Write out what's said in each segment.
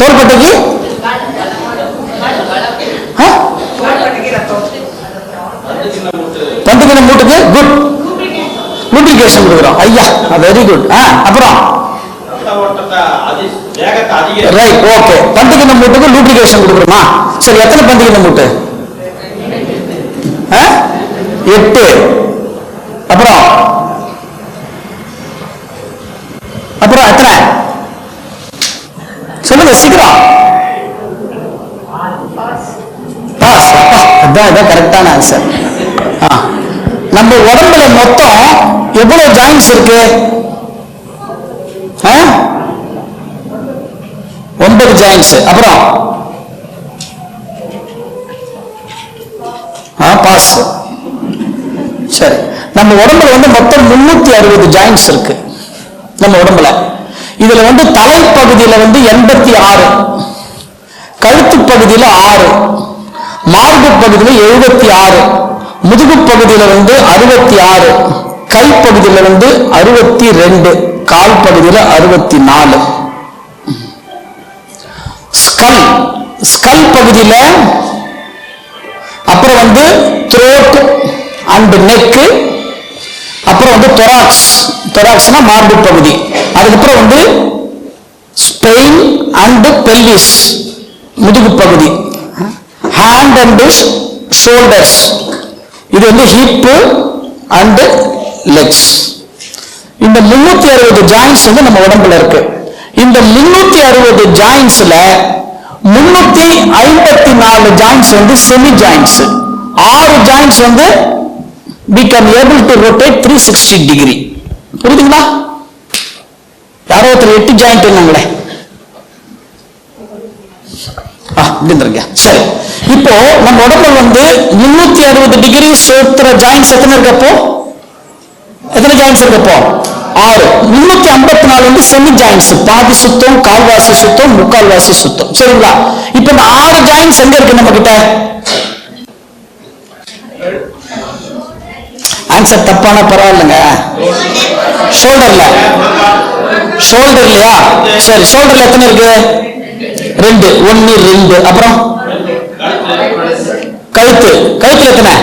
தோள்பட்டைக்கு? ஆ? பந்துக்கின மூட்டுக்கு? Good lubrication கொடுக்குறோம். ஐயா வெரி குட் ஆ அப்புறம்? ரைட் ஓகே பந்துக்கின மூட்டுக்கு லூப்ளிகேஷன் கொடுக்குறோமா? சரி எத்தனை பந்துக்கின மூட்டு? ஆ? எட்டு. அப்புறம்? நம்ம உடம்புல மொத்தம் எவ்வளவு ஜாயின்ஸ் இருக்கு? ஆ? ஒன்பது ஜாயின்ஸ் அப்புறம்? ஆ பாஸ் சரி. நம்ம உடம்புல வந்து மொத்தம் முன்னூத்தி அறுபது ஜாயின்ஸ் இருக்கு. நம்ம உடம்புல. இதுல வந்து தலைப்பகுதியில வந்து எண்பத்தி ஆறு. கழுத்து பகுதியில ஆறு. மார்பு பகுதியில எழுபத்தி ஆறு. முதுகு பகுதியில வந்து அறுபத்தி ஆறு கை வந்து அறுபத்தி ரெண்டு கால் பகுதியில அறுபத்தி நாலு ஸ்கல் ஸ்கல் பகுதியில அப்புறம் வந்து த்ரோட் அண்ட் நெக்கு அப்புறம் வந்து தொராக்ஸ் தொராக்ஸ்னா மார்பு பகுதி. அதுக்கப்புறம் வந்து ஸ்பெயின் அண்ட் பெல்விஸ் முதுகு பகுதி. ஹேண்ட் அண்ட் ஷோல்டர்ஸ் இது வந்து ஹிப்பு அண்ட் லெக்ஸ் இந்த முன்னூத்தி அறுபது ஜாயின்ஸ் வந்து நம்ம உடம்புல இருக்கு. இந்த முன்னூத்தி அறுபது ஜாயின்ஸ்ல முன்னூத்தி ஐம்பத்தி நாலு ஜாயின்ஸ் வந்து செமி ஜாயின்ஸ் ஆறு ஜாயின்ஸ் வந்து we can able to rotate three sixty degree புரியுதுங்களா? யாரோ ஒருத்தர் எட்டு ஜாயிண்ட் இருந்தாங்களே அப்படின்றீங்க. சரி. இப்போ நம்ம உடம்புல வந்து முன்னூத்தி அறுபது டிகிரி சுத்துற ஜாயின்ஸ் எத்தனை இருக்கப்போ எத்தனை ஜாயின்ஸ் இருக்கப்போ ஆறு. முன்னூத்தி ஐம்பத்தி நாலு வந்து செமி ஜாயின்ஸ் பாதி சுத்தம் கால்வாசி சுத்தம் முக்கால்வாசி சுத்தம். சரிங்களா? இப்போ இந்த ஆறு ஜாயின்ஸ் எங்க இருக்கு நம்ம கிட்ட ஆன்சர் தப்பான பரவாயில்லைங்க. ஷோல்டர்ல ஷோல்டர் இல்லையா? சரி ஷோல்டர்ல எத்தனை இருக்கு? ரெண்டு ஒன்னு ரெண்டு. அப்புறம்? கழுத்து. கழுத்துல எத்தனை?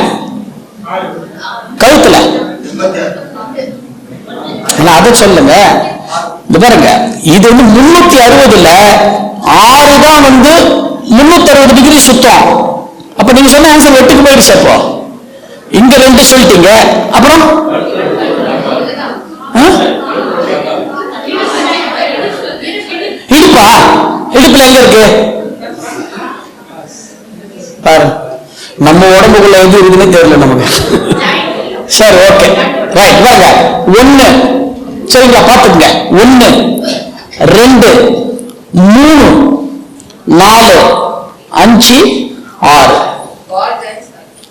கழுத்துல. அதை சொல்லுங்க. இந்த பாருங்க. இது வந்து முன்னூத்தி அறுபதுல ஆறு தான் வந்து முன்னூத்தி அறுபது டிகிரி சுத்தம். அப்ப நீங்க சொன்ன ஆன்சர் எட்டுக்கு போயிடுச்சு அப்போ. இங்க ரெண்டு சொல்லிட்டீங்க. அப்புறம்? ஆ? இடுப்பா இடுப்புல எங்க இருக்கு? பாரு நம்ம உடம்புக்குள்ள எது இருக்குன்னு தெரியல நமக்கு. சரி ஓகே ரைட் வாங்க. ஒண்ணு. சரிங்களா பாத்துக்கங்க ஒண்ணு ரெண்டு மூணு நாலு அஞ்சு ஆறு.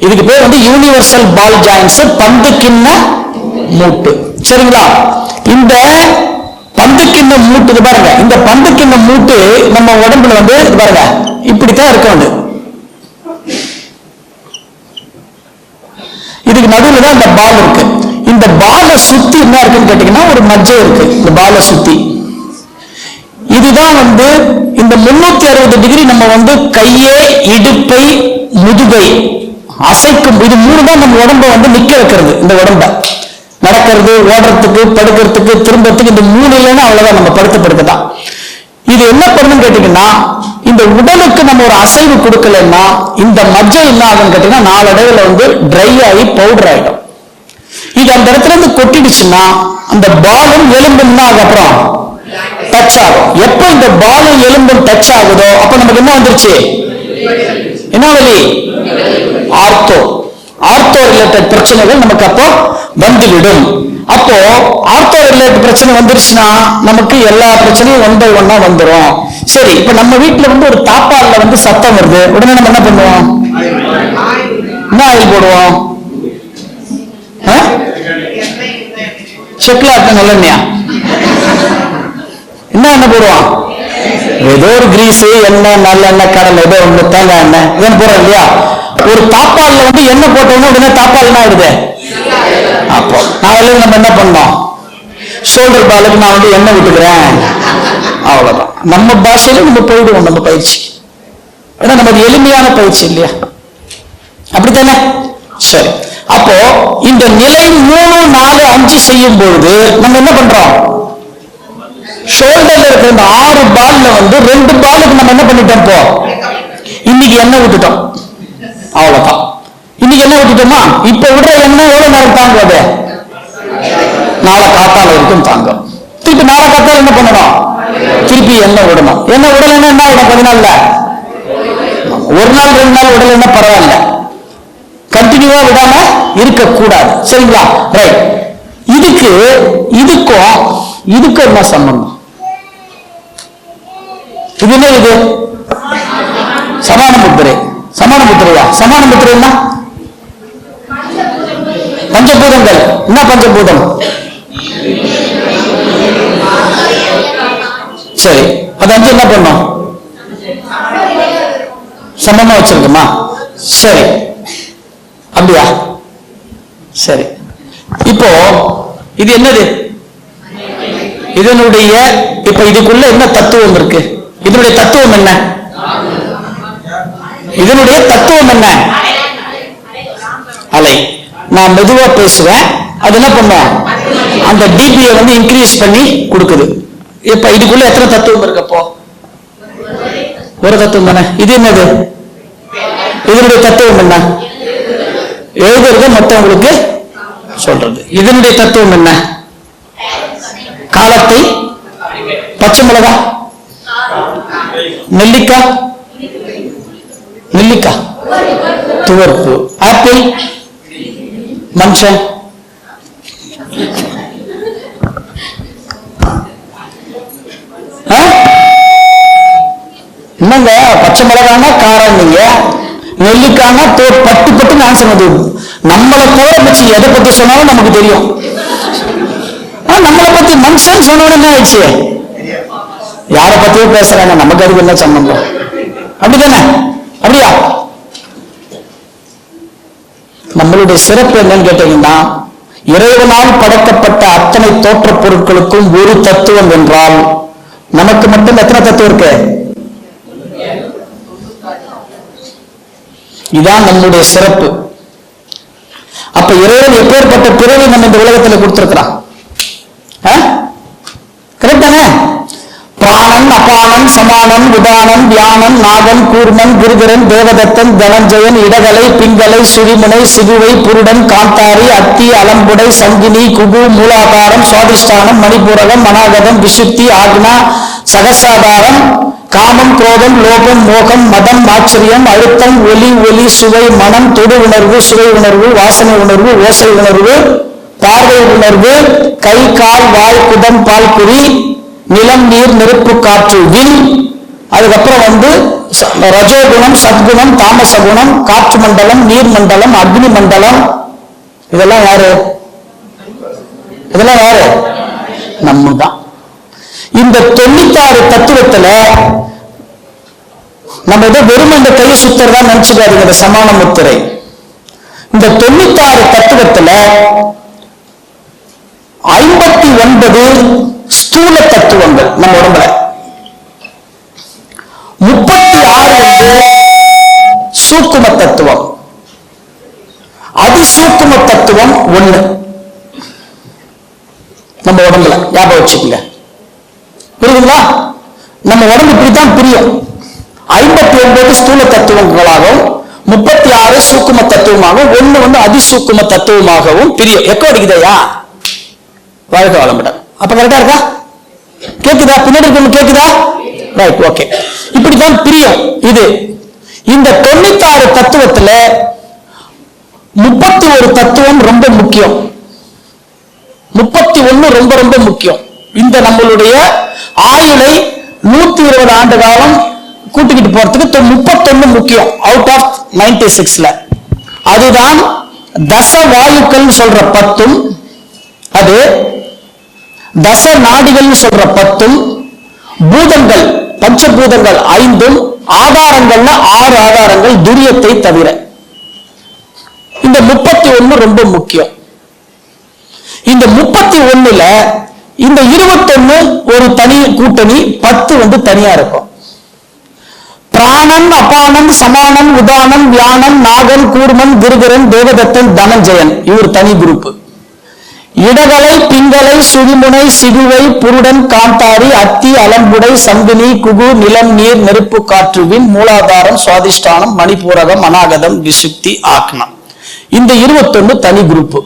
இதுக்கு பேர் வந்து யூனிவர்சல் பால் ஜாயின்ஸ் பந்து கிண்ண மூட்டு. சரிங்களா? இந்த பந்து மூட்டு இது பாருங்க. இந்த பந்து மூட்டு நம்ம உடம்புல வந்து இது பாருங்க. இப்படித்தான் இருக்கும் அது இதுக்கு நடுவுல தான் இந்த பால் இருக்கு. இந்த பாலை சுத்தி என்ன இருக்குன்னு கேட்டீங்கன்னா ஒரு மஜ்ஜை இருக்கு. இந்த பாலை சுத்தி. இதுதான் வந்து இந்த முன்னூத்தி அறுபது டிகிரி நம்ம வந்து கையே இடுப்பை முதுகை அசைக்கும். இது மூணு தான் நம்ம உடம்ப வந்து நிக்க வைக்கிறது இந்த உடம்ப. நடக்கிறது ஓடுறதுக்கு படுக்கிறதுக்கு திரும்பத்துக்கு இந்த மூணு இல்லைன்னா அவ்வளவுதான் நம்ம படுத்த தான் இது என்ன பண்ணுன்னு கேட்டீங்கன்னா இந்த உடலுக்கு நம்ம ஒரு அசைவு கொடுக்கலன்னா இந்த மஜ்ஜை என்ன கேட்டீங்கன்னா நாளடைவுல வந்து ட்ரை ஆகி பவுடர் ஆயிடும். இது அந்த இடத்துல இருந்து கொட்டிடுச்சுன்னா அந்த பாலும் எலும்பும் தான் அதுக்கப்புறம் டச் ஆகும். எப்ப இந்த பாலும் எலும்பும் டச் ஆகுதோ அப்ப நமக்கு என்ன வந்துருச்சு? என்ன வலி? ஆர்த்தோ. ஆர்த்தோ ரிலேட்டட் பிரச்சனைகள் நமக்கு அப்போ வந்துவிடும். அப்போ ஆர்த்தோ ரிலேட்டட் பிரச்சனை வந்துருச்சுன்னா நமக்கு எல்லா பிரச்சனையும் ஒன் பை ஒன்னா வந்துடும் சரி இப்ப நம்ம வீட்டுல வந்து ஒரு தாப்பால்ல வந்து சத்தம் வருது. உடனே நம்ம என்ன பண்ணுவோம்? என்ன ஆயில் போடுவோம்? ஆ? செக்குல என்ன என்ன போடுவான் ஏதோ ஒரு கிரீஸ் எண்ணெய் நல்லெண்ணெய் கடலை ஏதோ ஒண்ணு தேங்காய் எண்ணெய் இதெல்லாம் போடுறோம் இல்லையா? ஒரு தாப்பால்ல வந்து எண்ணெய் போட்டோம்னா உடனே தாப்பால் என்ன ஆயிடுது? அப்போ நாளையில நம்ம என்ன பண்ணோம் ஷோல்டர் பாலுக்கு நான் வந்து எண்ணெய் விட்டுக்கிறேன். அவ்வளவுதான். நம்ம பாஷையில நம்ம போயிடுவோம் நம்ம பயிற்சி. ஏன்னா நமக்கு எளிமையான பயிற்சி இல்லையா? அப்படித்தானே? சரி. அப்போ இந்த நிலை மூணு நாலு அஞ்சு செய்யும் பொழுது நம்ம என்ன பண்றோம்? இருக்கிற இந்த ஆறு பால்ல வந்து ரெண்டு பாலுக்கு நம்ம என்ன பண்ணிட்டோம் இப்போ? இன்னைக்கு எண்ணெய் விட்டுட்டோம் அவ்வளவுதான். இன்னைக்கு என்ன விட்டுட்டோமா இப்ப விடுற எண்ணெய் எவ்வளவு நேரம் தாங்கும் அது? நாளை காத்தால வரைக்கும் தாங்கும். திருப்பி நாளை காத்தால என்ன பண்ணணும்? திருப்பி எண்ணெய் விடணும். எண்ணெய் விடலைன்னா என்ன ஆயிடும் கொஞ்ச நாள்ல ஒரு நாள் ரெண்டு நாள் விடலைன்னா பரவாயில்ல. கண்டினியூவா விடாம இருக்கக்கூடாது. சரிங்களா? ரைட் இதுக்கு இதுக்கும் இதுக்கும் என்ன சம்பந்தம்? இது என்ன இது? சமான முத்திரை சமான முத்திரையா சமான முத்திரை என்ன? பஞ்சபூதங்கள். என்ன பஞ்சபூதம்? சரி அது அஞ்சு என்ன பண்ணும்? சமமா வச்சிருக்குமா? சரி. அப்படியா? சரி. இப்போ இது என்னது? இதனுடைய இப்ப இதுக்குள்ள என்ன தத்துவம் இருக்கு? இதனுடைய தத்துவம் என்ன? இதனுடைய தத்துவம் என்ன? அலை. நான் மெதுவா பேசுவேன் அது என்ன பண்ணும்? அந்த டிபியை வந்து இன்க்ரீஸ் பண்ணி கொடுக்குது. இப்ப இதுக்குள்ள எத்தனை தத்துவம் இருக்கப்போ ஒரு தத்துவம் தானே? இது என்னது? இதனுடைய தத்துவம் என்ன? எழுதுறது மற்றவங்களுக்கு சொல்றது. இதனுடைய தத்துவம் என்ன? காலத்தை பச்சை மிளகா? நெல்லிக்காய் நெல்லிக்காய் துவர்ப்பு. ஆப்பிள்? மனுஷன் என்னங்க? பச்சை மிளகானா காரம் நீங்க? நெல்லிக்கானா பட்டு பட்டு நான் சொன்னது. நம்மளை கூட வச்சு எதை பத்தி சொன்னாலும் நமக்கு தெரியும். நம்மளை பத்தி மனுஷன் சொன்ன உடனே என்ன ஆயிடுச்சு? யாரை பத்தியும் பேசுறாங்க நமக்கு அதுக்கு என்ன சம்பந்தம்? அப்படிதானே அப்படியா? நம்மளுடைய சிறப்பு என்னன்னு கேட்டீங்கன்னா இறைவனால் படைக்கப்பட்ட அத்தனை தோற்றப் பொருட்களுக்கும் ஒரு தத்துவம் என்றால் நமக்கு மட்டும் எத்தனை தத்துவம் இருக்கு? இதான் நம்முடைய சிறப்பு. அப்ப இறைவன் எப்பேற்பட்ட பிறவி நம்ம இந்த உலகத்துல கொடுத்திருக்கிறான் கரெக்ட் தானே பிராணன் சமானம் விதானம் உதானன் வியானன் நாகன் கூர்மன் குருகரன் தேவதத்தன் தனஞ்சயன் இடகலை பிங்கலை சுரிமுனை சிகுவை புருடன் காந்தாரி அத்தி அலம்புடை சங்கினி குகு மூலாதாரம் சுவாதிஷ்டானம் மணிபூரகம் மனாகதம் விசுத்தி ஆக்னா சகசாதாரம் காமம் குரோதம் லோகம் மோகம் மதம் ஆச்சரியம் அழுத்தம் ஒலி ஒலி சுவை மனம் தொடு உணர்வு சுவை உணர்வு வாசனை உணர்வு ஓசை உணர்வு பார்வை உணர்வு கை கால் வாய் குதம் பால் குறி நிலம் நீர் நெருப்பு காற்று வில். அதுக்கப்புறம் வந்து ச- ரஜோகுணம் சத்குணம் தாமச குணம் காற்று மண்டலம் நீர் மண்டலம் அக்னி மண்டலம். இதெல்லாம் யாரு? இதெல்லாம் யாரு? நம்ம தான் இந்த தொண்ணூத்தாறு தத்துவத்துல நம்ம ஏதோ வெறும் இந்த கை சுத்தறதா நினைச்சுக்காதீங்க இந்த சமான முத்திரை. இந்த தொண்ணூத்தாறு தத்துவத்துல ஐம்பத்தி ஒன்பது ஸ்தூல தத்துவங்கள் நம்ம உடம்புல. முப்பத்தி ஆறு வந்து சூக்கும தத்துவம். அதிசூக்கும தத்துவம் ஒண்ணு. நம்ம உடம்புல. ஞாபகம் வச்சுக்கல புரியுதுங்களா? நம்ம உடம்பு இப்படித்தான் புரியும். ஐம்பத்தி ஒன்பது ஸ்தூல தத்துவங்களாகவும் முப்பத்தி ஆறு சூக்கும தத்துவமாகவும் ஒண்ணு வந்து அதிசூக்கும தத்துவமாகவும் பிரியும். எக்கோ அடிக்குதையா? வாழ்க வளமுடன். அப்ப கரெக்டா இருக்கா? கேக்குதா? பின்னாடி கேக்குதா? ரைட் ஓகே இப்படிதான் பிரியம் இது. இந்த தொண்ணூத்தாறு தத்துவத்துல முப்பத்தி ஒரு தத்துவம் ரொம்ப முக்கியம். முப்பத்தி ஒண்ணு ரொம்ப ரொம்ப முக்கியம். இந்த நம்மளுடைய ஆயுளை நூத்தி இருபது ஆண்டு காலம் கூட்டிக்கிட்டு போறதுக்கு முப்பத்தொன்னு முக்கியம். அவுட் ஆஃப் நைன்டி சிக்ஸ்ல அதுதான் தச வாயுக்கள் சொல்ற பத்தும் அது தச நாடிகள்னு சொல்ற பத்தும் பூதங்கள் பஞ்சபூதங்கள் ஐந்தும் ஆதாரங்கள்ல ஆறு ஆதாரங்கள் துரியத்தை தவிர. இந்த முப்பத்தி ஒண்ணு ரொம்ப முக்கியம். இந்த முப்பத்தி ஒண்ணுல இந்த இருபத்தொன்னு ஒரு தனி கூட்டணி பத்து வந்து தனியா இருக்கும். பிராணன் அபானன் சமானன் உதானன் வியானன் நாகன் கூர்மன் கிருகரன் தேவதத்தன் தனஞ்சயன். இவர் தனி குரூப் இடகலை பிங்கலை சுழிமுனை சிகுவை புருடன் காந்தாரி அத்தி அலம்புடை சங்கினி குகு நிலம் நீர் நெருப்பு காற்றுவின் மூலாதாரம் சுவாதிஷ்டானம் மணிபூரகம் அநாகதம் விசுக்தி ஆக்னம் இந்த இருபத்தொன்னு தனி குரூப்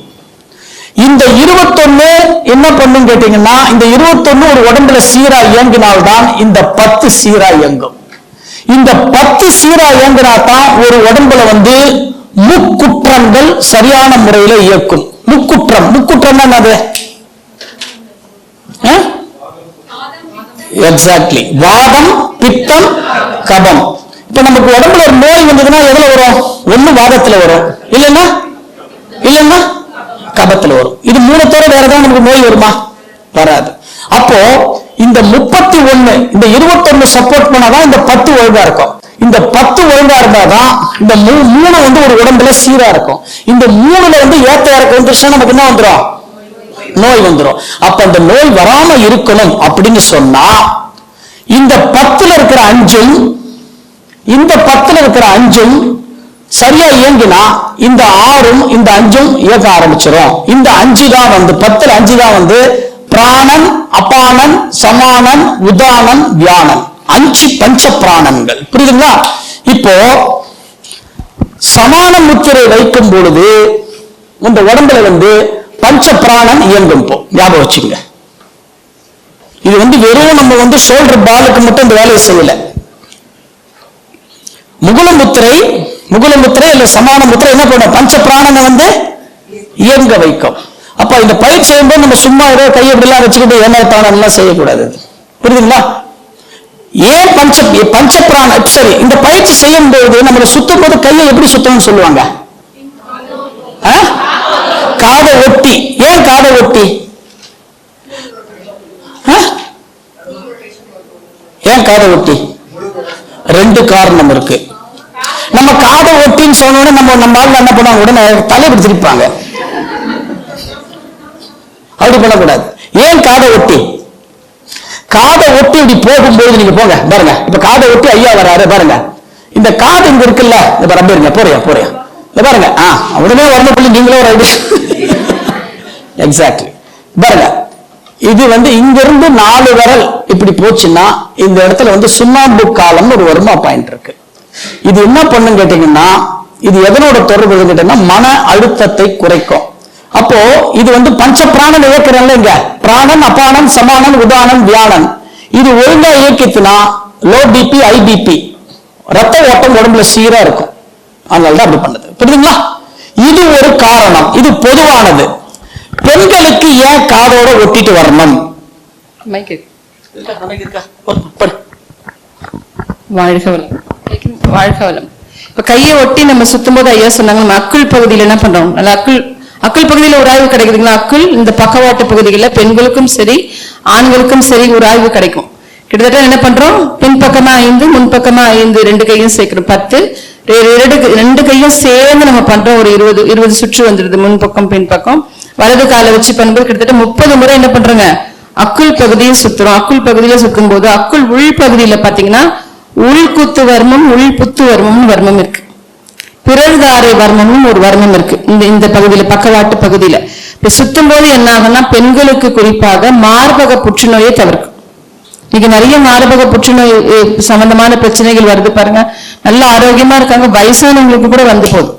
இந்த இருபத்தொன்னு என்ன பண்ணும் கேட்டீங்கன்னா இந்த இருபத்தொன்னு ஒரு உடம்புல சீரா இயங்கினால்தான் இந்த பத்து சீரா இயங்கும். இந்த பத்து சீரா இயங்கினா தான் ஒரு உடம்புல வந்து முக்குற்றங்கள் சரியான முறையில இயக்கும். முக்குற்றம். முக்குற்றம் என்னது எக்ஸாக்ட்லி வாதம் பித்தம் கபம். இப்ப நமக்கு உடம்புல ஒரு நோய் வந்ததுன்னா எதுல வரும்? ஒண்ணு வாதத்துல வரும். இல்லைன்னா? இல்லைன்னா? கபத்துல வரும். இது மூணு வேறதான் நமக்கு நோய் வருமா? வராது. அப்போ இந்த முப்பத்தி ஒண்ணு இந்த இருபத்தொன்னு சப்போர்ட் பண்ணாதான் இந்த பத்து ஒழுங்கா இருக்கும். இந்த பத்து ஒழுங்கா இருந்தாதான் இந்த மூணு வந்து ஒரு உடம்புல சீரா இருக்கும். இந்த மூணுல வந்து ஏத்த இறக்க வந்துருச்சுன்னா நமக்கு என்ன வந்துரும்? நோய் வந்துரும். அப்ப அந்த நோய் வராம இருக்கணும் அப்படின்னு சொன்னா இந்த பத்துல இருக்கிற அஞ்சும் இந்த பத்துல இருக்கிற அஞ்சும் சரியா இயங்கினா இந்த ஆறும் இந்த அஞ்சும் இயக்க ஆரம்பிச்சிடும் இந்த அஞ்சு தான் வந்து பத்துல அஞ்சு தான் வந்து பிராணன் அபானன் சமானன் உதானன் வியானன் அஞ்சு பஞ்ச பிராணன்கள் புரியுதுங்களா? இப்போ சமான முத்திரை வைக்கும் பொழுது இந்த உடம்புல வந்து பஞ்ச பிராணன் இயங்கும் போ ஞாபகம் வச்சுங்க இது வந்து வெறும் நம்ம வந்து ஷோல்டர் பாலுக்கு மட்டும் இந்த வேலையை செய்யல. முகுலமுத்திரை முகுலமுத்திரை இல்ல சமான முத்திரை என்ன பண்ணும்? பஞ்ச பிராணனை வந்து இயங்க வைக்கும். அப்ப இந்த பயிற்சி செய்யும்போது நம்ம சும்மா ஏதோ கையை இப்படிலாம் வச்சுக்கிட்டு ஏமாத்தானம் எல்லாம் செய்யக்கூடாது? புரியுதுங்களா? ஏன் பஞ்ச பஞ்ச பிராண சரி இந்த பயிற்சி செய்யும் போது நம்மளை சுத்தும் போது கையை எப்படி சுத்தணும்னு சொல்லுவாங்க? காதை ஒட்டி. ஏன் காதை ஒட்டி? ஏன் காதை ஒட்டி? ரெண்டு காரணம் இருக்கு. நம்ம காதை ஒட்டின்னு சொன்ன உடனே நம்ம நம்ம ஆள் என்ன பண்ணுவாங்க? உடனே தலை பிடிச்சிருப்பாங்க. திருப்பாங்க அப்படி பண்ணக்கூடாது. ஏன் காதை ஒட்டி? காதை ஒட்டி இப்படி போகும்போது நீங்க போங்க பாருங்க. இப்ப காதை ஒட்டி ஐயா வராரு பாருங்க. இந்த காது இங்க இருக்குல்ல இந்த பாரு இருங்க போறியா போறியா? இந்த பாருங்க ஆ உடனே வரணும் புள்ளி நீங்களும் ஒரு எக்ஸாக்ட்லி பாருங்க இது வந்து இங்க இருந்து நாலு விரல் இப்படி போச்சுன்னா இந்த இடத்துல வந்து சுண்ணாம்பு காலம்னு ஒரு வருமா பாயிண்ட் இருக்கு. இது என்ன பண்ணுன்னு கேட்டீங்கன்னா இது எதனோட தொடர்பு கேட்டீங்கன்னா மன அழுத்தத்தை குறைக்கும். அப்போ இது வந்து பஞ்ச பிராணன் இயக்கிறல்ல இங்க. பிராணன் அபானன் சமானன் உதானன் வியானன் இது ஒழுங்கா இயக்கித்துனா லோ பிபி ஐபிபி ரத்த ஓட்டம் உடம்புல சீரா இருக்கும். அதனால தான் அப்படி பண்ணது. புரியுதுங்களா? இது ஒரு காரணம். இது பொதுவானது. பெண்களுக்கு ஏன் காதோட ஒட்டிட்டு வரணும்? வாழ்க வளம் வாழ்க வளம் இப்ப கையை ஒட்டி நம்ம சுத்தும் போது ஐயா சொன்னாங்க நம்ம அக்குள் பகுதியில என்ன பண்றோம்? நல்ல அக்குள் அக்குள் பகுதியில ஒரு ஆய்வு கிடைக்குதுங்களா? அக்குள் இந்த பக்கவாட்டு பகுதிகளில் பெண்களுக்கும் சரி ஆண்களுக்கும் சரி ஒரு ஆய்வு கிடைக்கும். கிட்டத்தட்ட என்ன பண்றோம்? பின்பக்கமா ஐந்து முன்பக்கமா ஐந்து ரெண்டு கையும் சேர்க்கிறோம். பத்து ரெண்டு ரெண்டு கையும் சேர்ந்து நம்ம பண்றோம். ஒரு இருபது இருபது சுற்று வந்துடுது முன்பக்கம் பின்பக்கம் வலது காலை வச்சு பண்ணும்போது கிட்டத்தட்ட முப்பது முறை என்ன பண்றோங்க? அக்குள் பகுதியை சுத்துறோம். அக்குள் பகுதியில சுத்தும் போது அக்குள் உள் பகுதியில பாத்தீங்கன்னா உள்குத்து வர்மம் உள் புத்து வர்மம்னு வர்மம் இருக்கு. பிறழ்தாரை வர்மமும் ஒரு வர்மம் இருக்கு. இந்த இந்த பகுதியில பக்கவாட்டு பகுதியில. இப்ப சுத்தும் போது என்ன ஆகும்னா பெண்களுக்கு குறிப்பாக மார்பக புற்றுநோயை தவிர்க்கும். இன்னைக்கு நிறைய மார்பக புற்றுநோய் சம்பந்தமான பிரச்சனைகள் வருது பாருங்க. நல்ல ஆரோக்கியமா இருக்காங்க. வயசானவங்களுக்கு கூட வந்து போதும்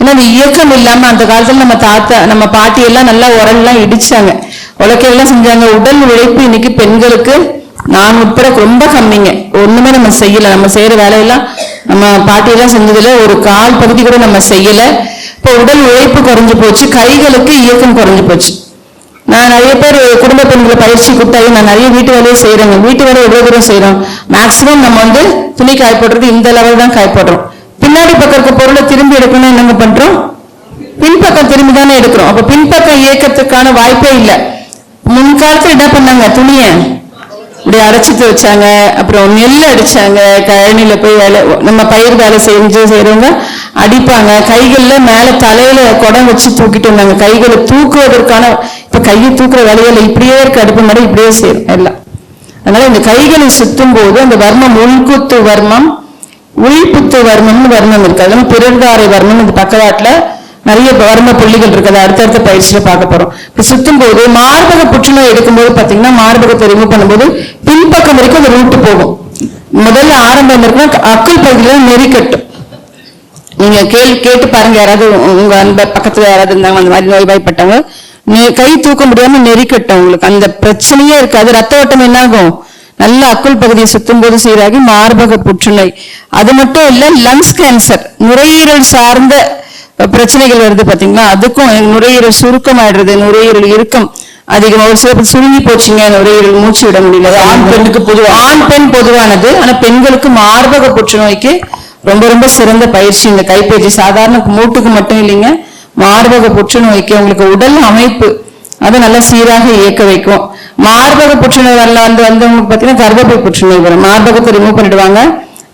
ஏன்னா இந்த இயக்கம் இல்லாம அந்த காலத்துல நம்ம தாத்தா நம்ம பாட்டி எல்லாம் நல்லா உரல்லாம் இடிச்சாங்க. உலக்கையெல்லாம் செஞ்சாங்க. உடல் உழைப்பு இன்னைக்கு பெண்களுக்கு நான் உட்பட ரொம்ப கம்மிங்க. ஒண்ணுமே நம்ம செய்யல. நம்ம செய்யற வேலையெல்லாம் நம்ம பாட்டியெல்லாம் செஞ்சதுல ஒரு கால் பகுதி கூட நம்ம செய்யல. இப்போ உடல் உழைப்பு குறைஞ்சு போச்சு கைகளுக்கு இயக்கம் குறைஞ்சு போச்சு. நான் நிறைய பேர் குடும்ப பெண்களை பயிற்சி கொடுத்தாலும் நான் நிறைய வீட்டு வேலையை செய்யறேங்க வீட்டு வேலை எவ்வளவு தூரம் செய்யறோம் மேக்சிமம் நம்ம வந்து துணி காய போடுறது இந்த லெவல் தான் காய போடுறோம். பின்னாடி பக்கம் இருக்க பொருளை திரும்பி எடுக்கணும் என்னங்க பண்றோம்? பின்பக்கம் திரும்பி தானே எடுக்கிறோம். அப்ப பின்பக்கம் இயக்கத்துக்கான வாய்ப்பே இல்லை. முன்காலத்துல என்ன பண்ணாங்க? துணியை இப்படி அரைச்சிட்டு வச்சாங்க. அப்புறம் நெல் அடிச்சாங்க. கழனியில போய் வேலை நம்ம பயிர் வேலை செஞ்சு செய்யறவங்க அடிப்பாங்க. கைகள்ல மேல தலையில குடம் வச்சு தூக்கிட்டு வந்தாங்க. கைகளை தூக்குவதற்கான இப்ப கையை தூக்குற வேலைகள் இப்படியே இருக்க. அடுப்பு மாதிரி இப்படியே செய்யும் எல்லாம். அதனால இந்த கைகளை சுத்தும் போது அந்த வர்மம் உள்குத்து வர்மம் உள்புத்து வர்மம்னு வர்மம் இருக்கு. அதெல்லாம் பிறர்தாரை வர்மம். இந்த பக்கவாட்டுல நிறைய வர்ம புள்ளிகள் இருக்குது அதை அடுத்தடுத்த பயிற்சியில பார்க்க போறோம். இப்போ சுத்தும் போது மார்பக புற்றுநோய் எடுக்கும்போது பாத்தீங்கன்னா மார்பகத்தை ரிமூவ் பண்ணும்போது பின்பக்கம் வரைக்கும் அந்த ரூட்டு போகும். முதல்ல ஆரம்பம் இருக்குன்னா அக்குள் பகுதியில நெறிக்கட்டும் நீங்க கேள் கேட்டு பாருங்க யாராவது உ- உங்க அந்த பக்கத்துல யாராவது இருந்தாங்க அந்த மாதிரி நோய்வாய்ப்பட்டவங்க? நெ- கை தூக்க முடியாம நெறிக்கட்டும் உங்களுக்கு அந்த பிரச்சனையே இருக்காது. ரத்த ஓட்டம் என்னாகும்? நல்ல அக்குள் பகுதியை சுத்தும் போது சீராகி மார்பக புற்றுநோய். அது மட்டும் இல்ல லங்ஸ் கேன்சர் நுரையீரல் சார்ந்த பிரச்சனைகள் வருது பாத்தீங்களா? அதுக்கும் நுரையீரல் சுருக்கமாயிடுறது நுரையீரல் இறுக்கம் அதிகமா ஒரு சில சுருங்கி போச்சுங்க நுரையீரல் மூச்சு விட முடியல. ஆண் பெண்ணுக்கு பொதுவா? ஆண் பெண் பொதுவானது ஆனா பெண்களுக்கு மார்பக புற்றுநோய்க்கு ரொம்ப ரொம்ப சிறந்த பயிற்சி இந்த கைப்பயிற்சி சாதாரண மூட்டுக்கு மட்டும் இல்லைங்க மார்பக புற்றுநோய்க்கு உங்களுக்கு உடல் அமைப்பு அதை நல்லா சீராக இயக்க வைக்கும். மார்பக புற்றுநோய் வரல வந்து வந்தவங்களுக்கு பார்த்தீங்கன்னா கர்ப்பப்பை புற்றுநோய் வரும். மார்பகத்தை ரிமூவ் பண்ணிடுவாங்க.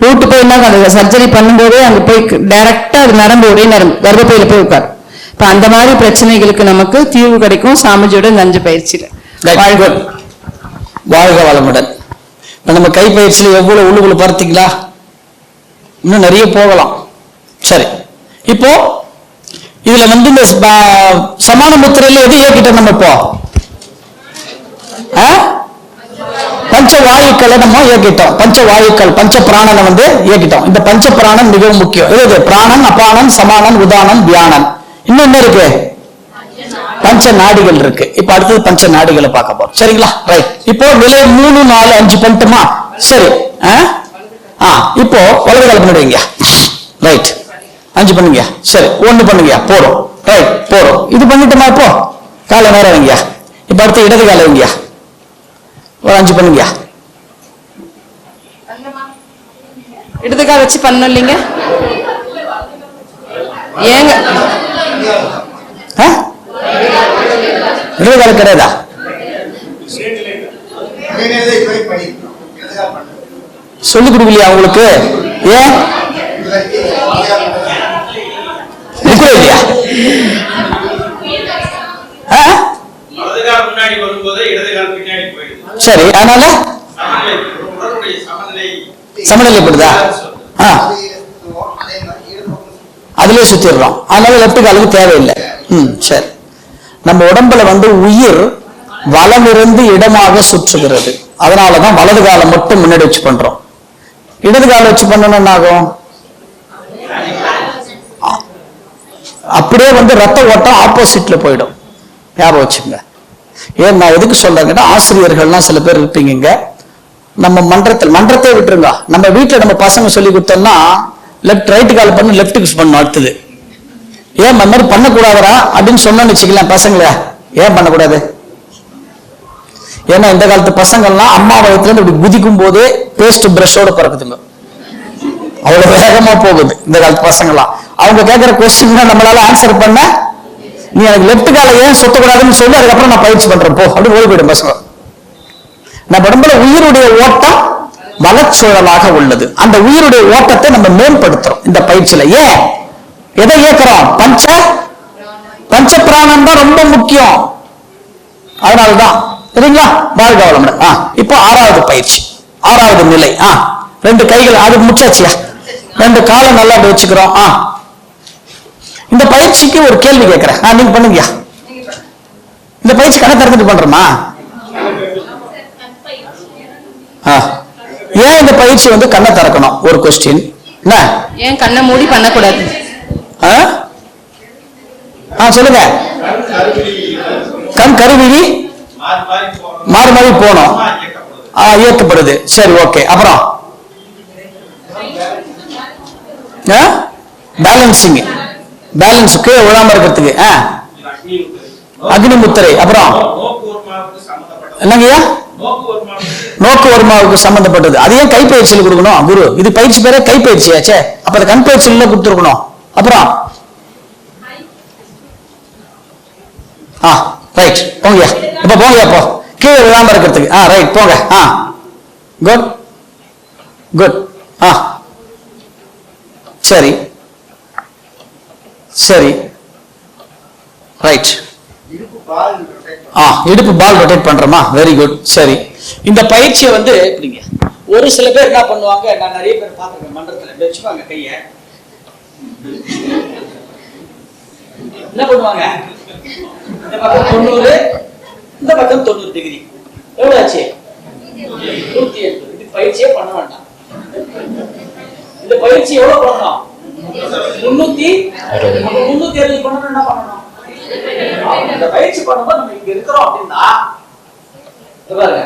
ரூட்டு போய் என்ன அந்த சர்ஜரி பண்ணும்போதே அங்க போய் டைரக்டா அது நரம்பு ஒரே நரம்பு கர்ப்பப்பையில போய் உட்காரும் இப்ப அந்த மாதிரி பிரச்சனைகளுக்கு நமக்கு தீர்வு கிடைக்கும். சாமிஜியோட நஞ்சு பயிற்சியில. good. வாழ்க. வளமுடன். நம்ம கைப்பயிற்சியில எவ்வளவு உள்ளுக்குள்ள பார்த்தீங்களா இன்னும் நிறைய போகலாம். சரி. இப்போ இதுல வந்து இந்த சமான முத்திரையில எது இயக்கிட்டோம் நம்ம இப்போ? ஆ? பஞ்ச வாயுக்களை நம்ம இயக்கிட்டோம். பஞ்ச வாயுக்கள் பஞ்ச பிராணனை வந்து இயக்கிட்டோம். இந்த பஞ்ச பிராணன் மிகவும் முக்கியம். இது இது பிராணன் அபானன் சமானன் உதானம் தியானம் இன்னும் என்ன இருக்கு? பஞ்ச நாடிகள் இருக்கு. இப்ப அடுத்தது பஞ்ச நாடிகளை பார்க்க போறோம். சரிங்களா? ரைட் இப்போ நிலை மூணு நாலு அஞ்சு பண்ணிட்டுமா? சரி. ஆ? ஆ இப்போ வலது கால் பண்ணிடுவீங்க ரைட் அஞ்சு பண்ணுங்க. சரி. ஒன்னு பண்ணுங்க. போறோம் ரைட் போறோம் இது பண்ணிட்டுமா இப்போ? காலை நேரம் வைங்க. இப்ப அடுத்து இடது காலை வைங்க. ஒரு அஞ்சு பண்ணுங்க இடதுக்காக வச்சு பண்ணணும் இல்லைங்க? ஏங்க? ஆ? இடது கால கிடையாதா? சொல்லி கொடுக்கலையா உங்களுக்கு? ஏன் இல்லையா? சரி அதனால? சமநிலை சமநிலைப்படுதா ஆ. அதுலயே சுத்திடுறோம். அதனால லெப்ட் காலுக்கு தேவையில்லை. ம் சரி. நம்ம உடம்புல வந்து உயிர் வலமிருந்து இடமாக சுற்றுகிறது. அதனாலதான் வலது காலம் மட்டும் முன்னாடி வச்சு பண்றோம். இடது காலம் வச்சு பண்ணணும் என்ன ஆகும்? அப்படியே வந்து ரத்த ஓட்டம் ஆப்போசிட்ல போயிடும். ஞாபகம் வச்சுங்க ஏன் நான் எதுக்கு சொல்றேங்கன்னா ஆசிரியர்கள்லாம் சில பேர் இருப்பீங்க இங்க. நம்ம மன்றத்தில் மன்றத்தை விட்டுருங்க. நம்ம வீட்டில் நம்ம பசங்க சொல்லி கொடுத்தோம்னா லெஃப்ட் ரைட்டு கால் பண்ணு லெஃப்ட்டுக்கு பண்ணும் அடுத்தது. ஏன் அந்த மாதிரி பண்ணக்கூடாதுடா அப்படின்னு சொன்னோன்னு வச்சுக்கலாம் பசங்களை. ஏன் பண்ணக்கூடாது? ஏன்னா இந்த காலத்து பசங்கள்லாம் அம்மா வயத்துல இருந்து இப்படி குதிக்கும் போதே பேஸ்ட் பிரஷோட பிறக்குதுங்க. அவ்வளவு வேகமா போகுது இந்த காலத்து பசங்கள்லாம். அவங்க கேட்கிற கொஸ்டின் நம்மளால ஆன்சர் பண்ண நீ எனக்கு லெஃப்ட் காலை ஏன் சுத்தக்கூடாதுன்னு சொல்லி அதுக்கப்புறம் நான் பயிற்சி பண்றேன். போ அப்படி ஓடி போயிடும் பசங்க. நம்ம உடம்புல உயிருடைய ஓட்டம் வளச்சுழலாக உள்ளது. அந்த உயிருடைய ஓட்டத்தை நம்ம மேம்படுத்துறோம் இந்த பயிற்சியில. ஏன்? எதை ஏற்கிறோம்? பஞ்ச? பஞ்ச பிராணம் தான் ரொம்ப முக்கியம். அதனாலதான். சரிங்களா? வாழ்க வளமுடன். ஆ இப்போ ஆறாவது பயிற்சி. ஆறாவது நிலை. ஆ ரெண்டு கைகள் அது முடிச்சாச்சியா? ரெண்டு காலை நல்லா வச்சுக்கிறோம். ஆ இந்த பயிற்சிக்கு ஒரு கேள்வி கேட்கிறேன். ஆ நீங்க பண்ணுங்கயா இந்த பயிற்சி கணக்கு திறந்துட்டு பண்றோமா. ஏன் இந்த பயிற்சி வந்து கண்ணை திறக்கணும்? ஒரு கொஸ்டின் என்ன? ஏன் கண்ணை மூடி பண்ணக்கூடாது? ஆ? சொல்லுங்க. கண் கருவிழி மாறி மாறி இயக்கப்படுது ஆ இயக்கப்படுது. சரி ஓகே அப்புறம்? பேலன்சிங் பேலன்ஸ் கீழே விழாம இருக்கிறதுக்கு ஆ? அக்னி முத்திரை. அப்புறம்? என்னங்கய்யா? நோக்கு நோக்கு வருமாவுக்கு சம்பந்தப்பட்டது. அது ஏன் கைப்பயிற்சியில் கொடுக்கணும்? குரு இது பயிற்சி பேரே கைப்பயிற்சியாச்சே. அப்ப அது கண் பயிற்சியில் கொடுத்துருக்கணும். அப்புறம்? ஆ ரைட் போங்கய்யா. இப்ப போங்கய்யா போ. கீழே விழாம இருக்கிறதுக்கு. ஆ ரைட் போங்க. ஆ. குட் குட் ஆ. சரி. சரி. ரைட் ஆ இடுப்பு பால் ரொட்டேட் பண்றோமா? வெரி குட் சரி. இந்த பயிற்சியை வந்து இப்படிங்க. ஒரு சில பேர் என்ன பண்ணுவாங்க? நான் நிறைய பேர் பார்த்துருக்கேன் மன்றத்தில். வச்சுப்பாங்க கைய. என்ன பண்ணுவாங்க? இந்த பக்கம் தொண்ணூறு இந்த பக்கம் தொண்ணூறு டிகிரி எவ்வளோ ஆச்சு? நூத்தி எண்பது. இது பயிற்சியே பண்ண வேண்டாம். இந்த பயிற்சி எவ்வளவு பண்ணணும்? முன்னூத்தி முன்னூத்தி அறுபது பண்ணணும் என்ன பண்ணணும்? இந்த பயிற்சி பண்ணும்போது நம்ம இங்க இருக்கிறோம் அப்படின்னா பாருங்க.